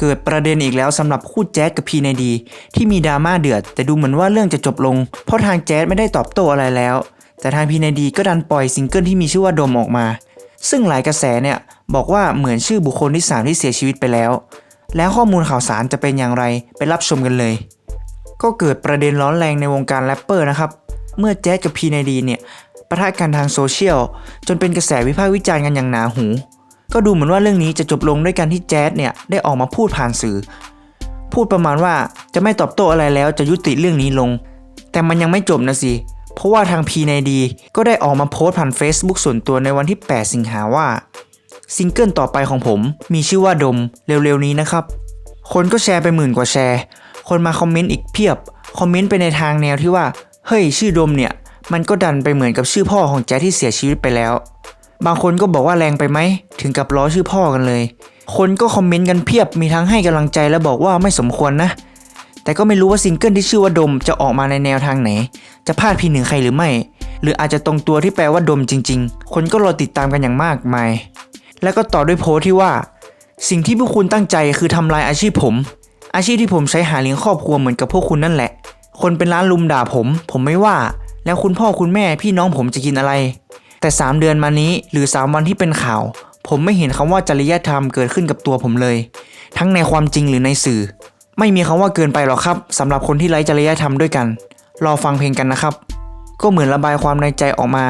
เกิดประเด็นอีกแล้วสำหรับคู่แจ๊ดกับพีในดี ที่มีดราม่าเดือด แต่ดูเหมือนว่าเรื่องจะจบลง เพราะทางแจ๊ดไม่ได้ตอบโต้อะไรแล้ว แต่ทางพีในดีก็ดันปล่อยซิงเกิลที่มีชื่อว่าดมออกมา ซึ่งหลายกระแสเนี่ยบอกว่าเหมือนชื่อบุคคลที่ 3 ที่เสียชีวิตไปแล้ว แล้วข้อมูลข่าวสารจะเป็นอย่างไรไปรับชมกันเลย ก็เกิดประเด็นร้อนแรงในวงการแรปเปอร์นะครับเมื่อแจ๊ดกับพีในดีเนี่ยปะทะกันทางโซเชียลจนเป็นกระแสวิพากษ์วิจารณ์กันอย่างหนาหู ก็ดูเหมือนว่าเรื่องนี้จะจบลงด้วยการที่แจ๊ดเนี่ยได้ออกมาพูดผ่านสื่อ พูดประมาณว่าจะไม่ตอบโต้อะไรแล้วจะยุติเรื่องนี้ลง แต่มันยังไม่จบนะสิ เพราะว่าทางพีในดีก็ได้ออกมาโพสต์ผ่าน Facebook ส่วนตัวในวันที่ 8 สิงหาว่าซิงเกิลต่อไปของผมมีชื่อว่าดมเร็วๆนี้นะครับ คนก็แชร์ไปหมื่นกว่าแชร์ คนมาคอมเมนต์อีกเพียบ คอมเมนต์ไปในทางแนวที่ว่า เฮ้ย ชื่อดมเนี่ย มันก็ดันไปเหมือนกับชื่อพ่อของแจ๊ดที่เสียชีวิตไปแล้ว บางคนก็บอกว่าแรงไปไหม ถึงกับล้อชื่อพ่อกันเลย คนก็คอมเมนต์กันเพียบมีทั้งให้กำลังใจและบอกว่าไม่สมควรนะ แต่ก็ไม่รู้ว่าซิงเกิลที่ชื่อว่าดมจะออกมาในแนวทางไหน จะพลาดพิงถึงใครหรือไม่ หรืออาจจะตรงตัวที่แปลว่าดมจริง ๆ คนก็รอติดตามกันอย่างมากมาย แล้วก็ต่อด้วยโพสต์ที่ว่า สิ่งที่พวกคุณตั้งใจคือทำลายอาชีพผม อาชีพที่ผมใช้หาเลี้ยงครอบครัวเหมือนกับพวกคุณนั่นแหละ คนเป็นร้านลุมด่าผม ผมไม่ว่า แล้วคุณพ่อคุณแม่พี่น้องผมจะกินอะไร แต่ 3 เดือนมานี้หรือ 3 วันที่เป็นข่าว ผมไม่เห็นคำว่าจริยธรรมเกิดขึ้นกับตัวผมเลย ทั้งในความจริงหรือในสื่อ ไม่มีคำว่าเกินไปหรอกครับสำหรับคนที่ไร้จริยธรรมด้วยกัน รอฟังเพลงกันนะครับ ก็เหมือนระบายความในใจออกมา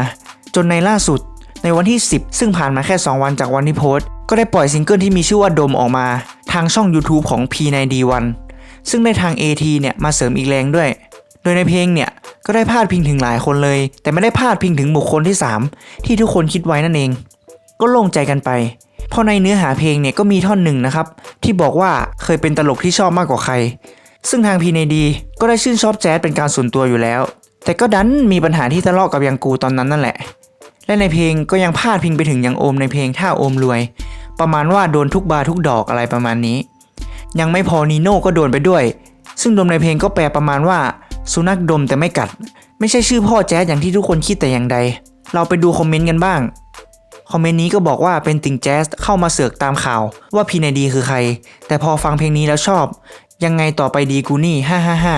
จนในล่าสุด ในวันที่ 10 ซึ่งผ่านมาแค่ 2 วันจากวันที่โพสต์ ก็ได้ปล่อยซิงเกิลที่มีชื่อว่าดมออกมา ทางช่อง YouTube ของ P9D1 ซึ่งได้ทาง AT เนี่ยมาเสริมอีกแรงด้วย โดยในเพลงเนี่ย ก็ได้พาดพิงถึงหลายคนเลย แต่ไม่ได้พาดพิงถึงบุคคลที่ 3 ที่ทุกคนคิดไว้นั่นเอง ก็โล่งใจกันไปเพราะในเนื้อหาเพลงเนี่ยก็มีท่อนหนึ่งนะครับ ที่บอกว่าเคยเป็นตลกที่ชอบมากกว่าใคร ซึ่งทางพีในดีก็ได้ชื่นชอบแจ๊สเป็นการส่วนตัวอยู่แล้ว แต่ก็ดันมีปัญหาที่ทะเลาะกับยังกูตอนนั้นนั่นแหละ และในเพลงก็ยังพาดพิงไปถึงยังโอมในเพลงท่าโอมรวย ประมาณว่าโดนทุกบาทุกดอกอะไรประมาณนี้ ยังไม่พอนีโน่ก็โดนไปด้วย ซึ่งดมในเพลงก็แปลประมาณว่า สุนัขดมแต่ไม่กัด ไม่ใช่ชื่อพ่อแจ๊สอย่างที่ทุกคนคิดแต่อย่างใด เราไปดูคอมเมนต์กันบ้าง คอมเมนต์นี้ก็บอกว่าเป็นติ่งแจ๊สเข้ามาเสือกตามข่าวว่าพีในดีคือใคร แต่พอฟังเพลงนี้แล้วชอบ ยังไงต่อไปดีกูนี่ฮ่าฮ่าฮ่า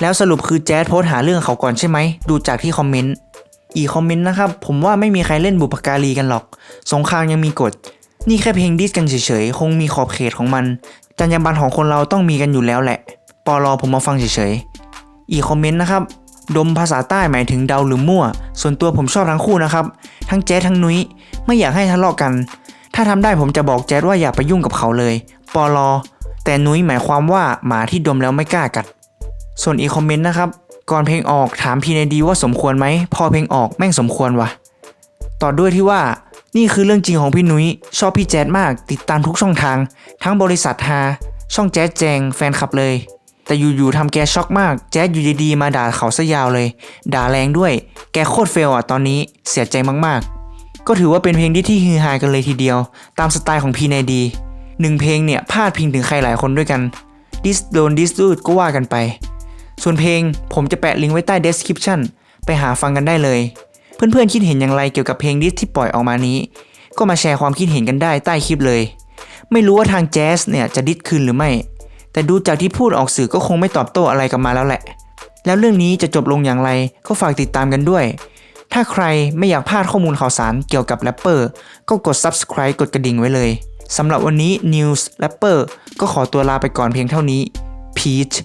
แล้วสรุปคือแจ๊สโพสหาเรื่องเขาก่อนใช่ไหม ดูจากที่คอมเมนต์ อีคอมเมนต์นะครับ ผมว่าไม่มีใครเล่นบุปการีกันหรอก สงครามยังมีกฎ นี่แค่เพลงดิสกันเฉยๆ คงมีขอบเขตของมัน จรรยาบรรณของคนเราต้องมีกันอยู่แล้วแหละ ปอลอผมมาฟังเฉยๆ อีกคอมเมนต์นะครับ ดมภาษาใต้หมายถึงเดาหรือมั่ว ส่วนตัวผมชอบทั้งคู่นะครับ ทั้งแจ๊ทั้งนุ้ย ไม่อยากให้ทะเลาะกัน ถ้าทำได้ผมจะบอกแจ๊ดว่าอย่าไปยุ่งกับเขาเลยปอลอ แต่นุ้ยหมายความว่าหมาที่ดมแล้วไม่กล้ากัด ส่วนอีกคอมเมนต์นะครับ ก่อนเพลงออกถามพีในดีว่าสมควรไหม พอเพลงออกแม่งสมควรวะต่อด้วยที่ว่านี่คือเรื่องจริงของพี่นุ้ย ชอบพี่แจ๊ดมาก ติดตามทุกช่องทาง ทั้งบริษัทฮาช่องแจ๊ดแจงแฟนคลับเลย แต่อยู่ๆทำแกช็อกมาก แจ๊ดอยู่ดีๆมาด่าเขาซะยาวเลย ด่าแรงด้วย แกโคตรเฟลอะตอนนี้เสียใจมากๆ ก็ถือว่าเป็นเพลงที่ที่ฮือฮากันเลยทีเดียว ตามสไตล์ของพีในดีหนึ่งเพลงเนี่ยพาดพิงถึงใครหลายคนด้วยกันดิสโดนดิสดูดก็ว่ากันไป ส่วนเพลงผมจะแปะลิงก์ไว้ใต้ description ไปหาฟังกันได้เลย เพื่อนๆคิดเห็นอย่างไรเกี่ยวกับเพลงดิสที่ปล่อยออกมานี้ ก็มาแชร์ความคิดเห็นกันได้ใต้คลิปเลย ไม่รู้ว่าทางแจ๊สเนี่ยจะดิสคืนหรือไม่ แต่ดูจากที่พูดออกสื่อก็คงไม่ตอบโต้อะไรกับมาแล้วแหละ แล้วเรื่องนี้จะจบลงอย่างไรก็ฝากติดตามกันด้วย ถ้าใครไม่อยากพลาดข้อมูลข่าวสารเกี่ยวกับแรปเปอร์ก็กด subscribe กดกระดิ่งไว้เลยสำหรับวันนี้ News Rapper ก็ขอตัวลาไปก่อนเพียงเท่านี้ Peach